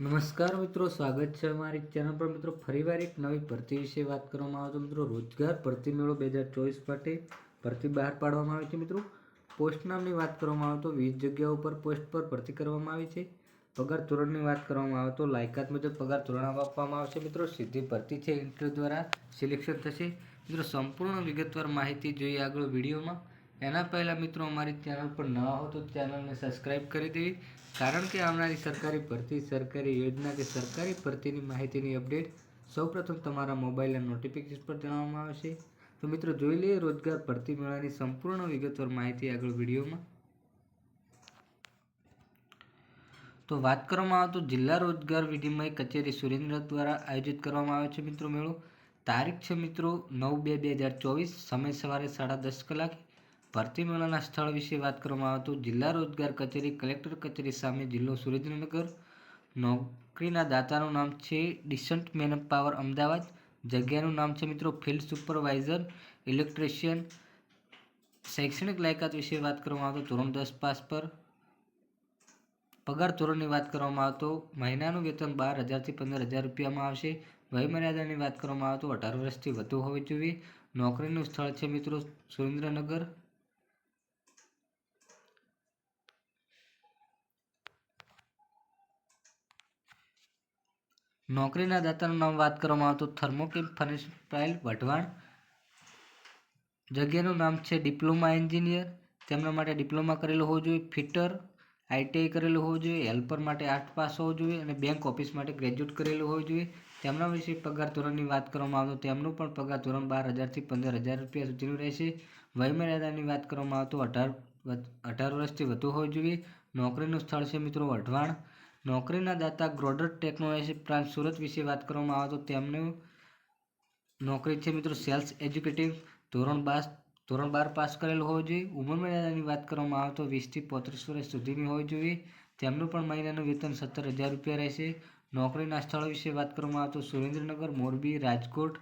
નમસ્કાર મિત્રો, સ્વાગત છે અમારી ચેનલ પર. મિત્રો, ફરીવાર એક નવી ભરતી વિશે વાત કરવામાં આવે તો મિત્રો, રોજગાર ભરતી મેળો બે હજાર ચોવીસ માટે ભરતી બહાર પાડવામાં આવી છે. મિત્રો, પોસ્ટ નામની વાત કરવામાં આવે તો વીસ જગ્યાઓ પર પોસ્ટ પર ભરતી કરવામાં આવી છે. પગાર ધોરણની વાત કરવામાં આવે તો લાયકાત મુજબ પગાર ધોરણ આપવામાં આવશે. મિત્રો, સીધી ભરતી છે ઇન્ટરવ્યૂ દ્વારા સિલેક્શન થશે. મિત્રો, સંપૂર્ણ વિગતવાર માહિતી જોઈએ આગળ વિડીયોમાં. એના પહેલાં મિત્રો અમારી ચેનલ પર નવા હો તો ચેનલને સબસ્ક્રાઈબ કરી દેવી. કારણ કે આવનારી સરકારી ભરતી, સરકારી યોજના કે સરકારી ભરતીની માહિતીની અપડેટ સૌપ્રથમ તમારા મોબાઈલના નોટિફિકેશન પર જણાવવામાં આવશે તો મિત્રો જોઈ લઈએ રોજગાર ભરતી મેળાની સંપૂર્ણ વિગતવાર માહિતી આગળ વિડીયોમાં. તો વાત કરવામાં આવે તો જિલ્લા રોજગાર વિનિમય કચેરી સુરેન્દ્ર દ્વારા આયોજિત કરવામાં આવે છે મિત્રો મેળો. તારીખ છે મિત્રો નવ બે બે હજાર ચોવીસ. સમય સવારે સાડા દસ કલાકે. ભરતી મેળાના સ્થળ વિશે વાત કરવામાં આવે તો જિલ્લા રોજગાર કચેરી, કલેક્ટર કચેરી સામે જિલ્લો સુરેન્દ્રનગર. નોકરીના દાતાનું નામ છે ડિસન્ટ મેન પાવર, અમદાવાદ. જગ્યાનું નામ છે મિત્રો ફિલ્ડ સુપરવાઇઝર, ઇલેક્ટ્રિશિયન. શૈક્ષણિક લાયકાત વિશે વાત કરવામાં આવે ધોરણ દસ પાસ પર. પગાર ધોરણની વાત કરવામાં આવે તો મહિનાનું વેતન બાર હજારથી પંદર હજાર રૂપિયામાં આવશે. વયમર્યાદાની વાત કરવામાં આવે અઢાર વર્ષથી વધુ હોવી જોઈએ. નોકરીનું સ્થળ છે મિત્રો સુરેન્દ્રનગર. નોકરીના દાતાનું નામ વાત કરવામાં આવે તો થર્મોકેમ ફર્નિચર વઢવાણ. જગ્યાનું નામ છે ડિપ્લોમા એન્જિનિયર. તેમના માટે ડિપ્લોમા કરેલો હોવો જોઈએ. ફિટર આઈટીઆઈ કરેલું હોવું જોઈએ. હેલ્પર માટે આઠ પાસ હોવું જોઈએ અને બેંક ઓફિસ માટે ગ્રેજ્યુએટ કરેલું હોવું જોઈએ. તેમના વિશે પગાર ધોરણની વાત કરવામાં આવે તો તેમનું પણ પગાર ધોરણ બાર હજારથી પંદર હજાર રૂપિયા સુધીનું રહેશે. વયમર્યાદાની વાત કરવામાં આવે અઢાર અઢાર વર્ષથી વધુ હોવી જોઈએ. નોકરીનું સ્થળ છે મિત્રો વઢવાણ. નોકરીના દાતા ગ્રોડર ટેકનોલોજી પ્રાંત સુરત વિશે વાત કરવામાં આવે તો તેમનું નોકરી છે મિત્રો સેલ્સ એજ્યુકેટિવ ધોરણ બાર ધોરણ બાર પાસ કરેલું હોવું જોઈએ. ઉંમર મર્યાદાની વાત કરવામાં આવે તો વીસથી પોત્રીસ વર્ષ સુધીની હોવી જોઈએ. તેમનું પણ મહિનાનું વેતન સત્તર હજાર રૂપિયા રહેશે. નોકરીના સ્થળો વિશે વાત કરવામાં આવે તો Surendranagar, Morbi, Rajkot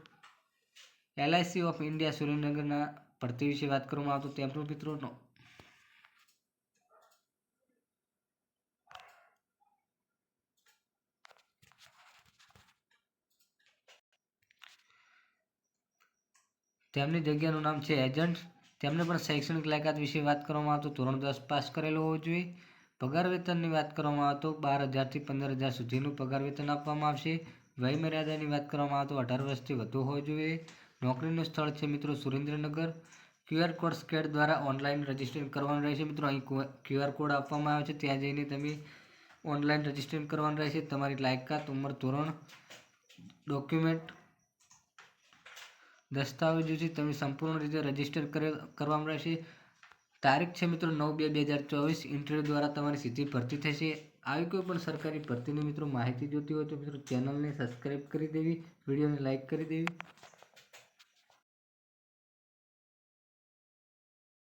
LIC of India સુરેન્દ્રનગરના ભરતી વિશે વાત કરવામાં આવે તો તેમનું મિત્રો તેમની જગ્યાનું નામ છે એજન્ટ. તેમને પણ શૈક્ષણિક લાયકાત વિશે વાત કરવામાં આવતું ધોરણ દસ પાસ કરેલો હોવો જોઈએ. પગાર વેતનની વાત કરવામાં આવે તો બાર હજારથી પંદર હજાર સુધીનું પગાર વેતન આપવામાં આવશે. વયમર્યાદાની વાત કરવામાં આવે તો અઢાર વર્ષથી વધુ હોવો જોઈએ. નોકરીનું સ્થળ છે મિત્રો સુરેન્દ્રનગર. ક્યુઆર કોડ સ્કેડ દ્વારા ઓનલાઈન રજીસ્ટ્રેશન કરવાનું રહેશે મિત્રો. અહીં ક્યુઆર કોડ આપવામાં આવે છે. ત્યાં જઈને તમે ઓનલાઈન રજીસ્ટ્રેશન કરવાનું રહેશે. તમારી લાયકાત, ઉંમર, ધોરણ, ડોક્યુમેન્ટ દસ્તાવેજોથી તમે સંપૂર્ણ રીતે રજિસ્ટર કરવામાં રહેશે. તારીખ છે મિત્રો નવ બે બે હજાર ચોવીસ. ઇન્ટરવ્યૂ દ્વારા તમારી સીધી ભરતી થશે. આવી કોઈ પણ સરકારી ભરતીની મિત્રો માહિતી જોતી હોય તો મિત્રો ચેનલને સબસ્ક્રાઈબ કરી દેવી. વિડીયોને લાઇક કરી દેવી.